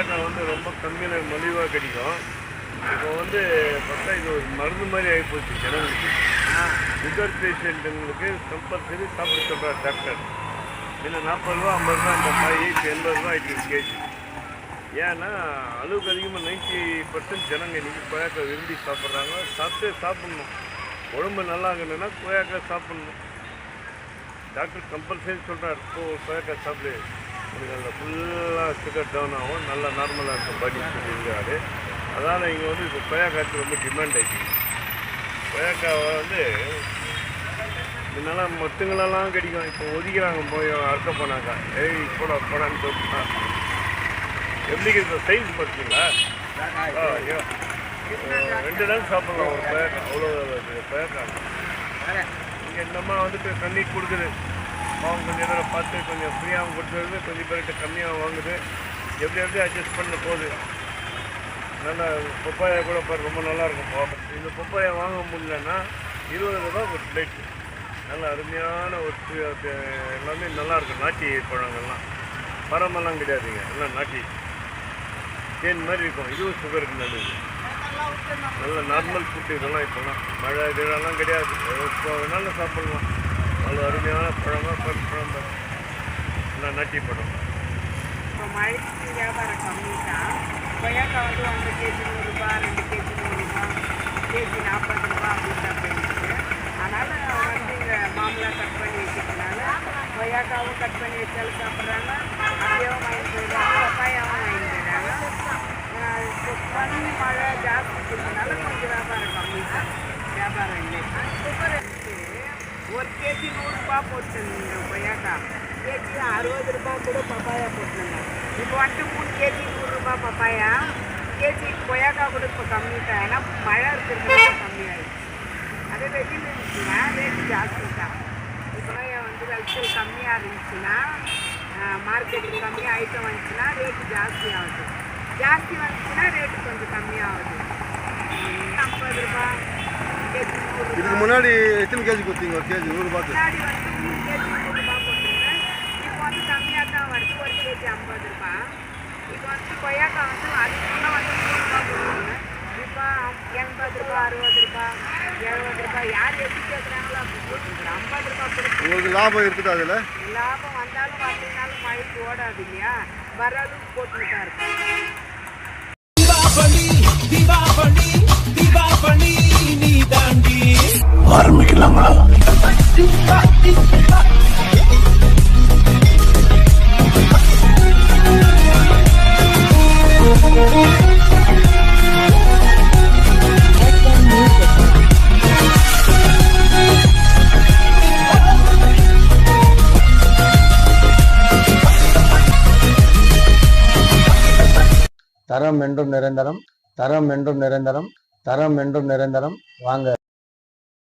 கொய்யாக்கா வந்து ரொம்ப கம்மியில் மலிவாக கிடைக்கும். இப்போ வந்து பார்த்தா இது ஒரு மருந்து மாதிரி ஆகிப்போச்சு ஜனங்களுக்கு. சுகர் பேஷண்ட்டுங்களுக்கு கம்பல்சரி சாப்பிட சொல்கிறார் டாக்டர் இல்லை நாற்பது ரூபா ஐம்பது ரூபா அந்த காய் இப்போ எண்பது ரூபா ஆகிட்டு கேஜி. ஏன்னா அளவுக்கு அதிகமாக நைன்ட்டி பர்சன்ட் ஜனங்க இன்றைக்கி கொய்யாக்காய் விரும்பி சாப்பிட்றாங்க. சாப்பிட்டே சாப்பிட்ணும். உடம்பு நல்லா இருக்கணும்னா கொய்யாக்காய் சாப்பிட்ணும். டாக்டர் கம்பல்சரி சொல்கிறார் இப்போ கொய்யாக்காய் சாப்பிடு. உனக்கு அதில் சுகர் டவுன் ஆகும். நல்லா நார்மலாக இருக்கும். பாடி சொல்லியிருக்காரு அதனால் இங்கே வந்து இப்போ கொய்யாக்காய்க்கு ரொம்ப டிமாண்ட் ஆகிடுச்சு கொய்யாக்காய் வந்து முன்னெல்லாம் மொத்தங்களெல்லாம் கிடைக்கும். இப்போ ஒதுக்கிறாங்க போய் அறுக்க போனாக்கா. ஏய் போடா போடான்னு சொல்லிட்டா. எப்படி இருக்குது சைஸ் பார்த்தீங்களா ஐயோ. ரெண்டு நாள் சாப்பிட்லாம். ஒரு கொய்யாக்காய் அவ்வளோ கொய்யாக்காய் இங்கே இந்த அம்மா வந்துட்டு தண்ணி கொடுக்குது. அவங்க கொஞ்சம் நேரம் பார்த்து கொஞ்சம் ஃப்ரீயாகவும் கொடுத்துருது கொஞ்சம் பேர்கிட்ட கம்மியாக வாங்குது. எப்படி எப்படி அட்ஜஸ்ட் பண்ண போகுது? நல்லா பப்பாயா கூட பாரு ரொம்ப நல்லாயிருக்கும் இந்த பப்பாயா வாங்க முடியலன்னா இருபது ரூபா ஒரு பிளேட்டு நல்ல அருமையான ஒரு எல்லாமே நல்லாயிருக்கும் நாட்டி பழங்கள்லாம். மரமெல்லாம் கிடையாதுங்க. எல்லாம் நாட்டி. தேன் மாதிரி இருக்கும். இதுவும் சுகருக்கு நல்லது. நல்ல நார்மல் ஃபுட்டு இதெல்லாம் இப்போலாம் மழை இதெல்லாம் கிடையாது. எப்போ வேணாலும் சாப்பிட்லாம். அருமையான பழமாக பழம் நாட்டி இப்போ மழைக்கு வியாபாரம் கம்மி தான் கொய்யாக்காய் வந்து ஒன்றரை கேஜி நூறுரூபா ரெண்டு கேஜி நூறுரூபா கேஜி நாற்பது ரூபா அப்படின்னு தான் போயிருக்கு அதனால் வந்து இங்கே மாம்பழம் கட் பண்ணி வச்சுக்கனால கொய்யாக்காவும் கட் பண்ணி வச்சாலும் சாப்பிட்றாங்க அப்படியே வாங்கிட்டு போயிடுறாங்க பப்பாயாவும் வாங்கிட்டு போயிடுறாங்க ஆஹ் இப்போ பண்ணி மழை ஜாஸ்தி இருக்கிறதுனால கொஞ்சம் வியாபாரம் கம்மி தான் வியாபாரம் இல்லை சூப்பர் ஒரு கேஜி நூறுரூபா போட்டுருந்தீங்க கொய்யாக்கா. கேஜி அறுபது ரூபாய் கூட பப்பாயா போட்டுருங்க இப்போ வந்துட்டு மூணு கேஜி நூறுரூபா பப்பாயா? கேஜி கொய்யாக்கா கூட இப்போ கம்மி தான் ஏன்னா மழை இருக்கிறதுனால கம்மியாயிடுச்சு. அதே வெயில் இருந்துச்சுன்னா ரேட்டு ஜாஸ்தி தான். இப்போலாம் வந்து விளைச்சல் கம்மியாக இருந்துச்சுன்னா மார்க்கெட்டுக்கு கம்மியாக ஐட்டம் வந்துச்சுன்னா ரேட்டு ஜாஸ்தி ஆகுது. ஜாஸ்தி வந்துச்சுன்னா ரேட்டு கொஞ்சம் கம்மியாகுது. நம்ம ரூபாய் கேஜி நூறு இதுக்கு முன்னாடி எத்தனை கேஜி கொடுத்தீங்க? ஒரு கேஜி நூறு போட்டிருந்தேன் இப்போ வந்து கம்மியாக தான் வருது. ஒரு கேஜி ஐம்பது ரூபாய் இப்போ வந்து கொய்யாக்காய் வந்து அதுக்கு முன்னே வந்து நூறு ரூபாய் போட்டுருங்க இப்போ எண்பது ரூபாய் அறுபது ரூபாய் எழுபது ரூபாய் யார் எப்படி கேட்குறாங்களோ அப்படி போட்டுருக்குறேன் ஐம்பது ரூபாய் கொடுத்து உங்களுக்கு லாபம் இருக்குது அதில்? லாபம் வந்தாலும் வரலைனாலும் மழைக்கு ஓடாது இல்லையா? வர அளவுக்கு போட்டுட்டு தான் இருக்கும் தீபாவளி தீபாவளி தீபாவளி. தாண்டி ஆரம்பிக்கலாங்களா தரம் என்றும் நிரந்தரம் தரம் என்றும் நிரந்தரம். தரம் என்றும் நிரந்தரம். வாங்க.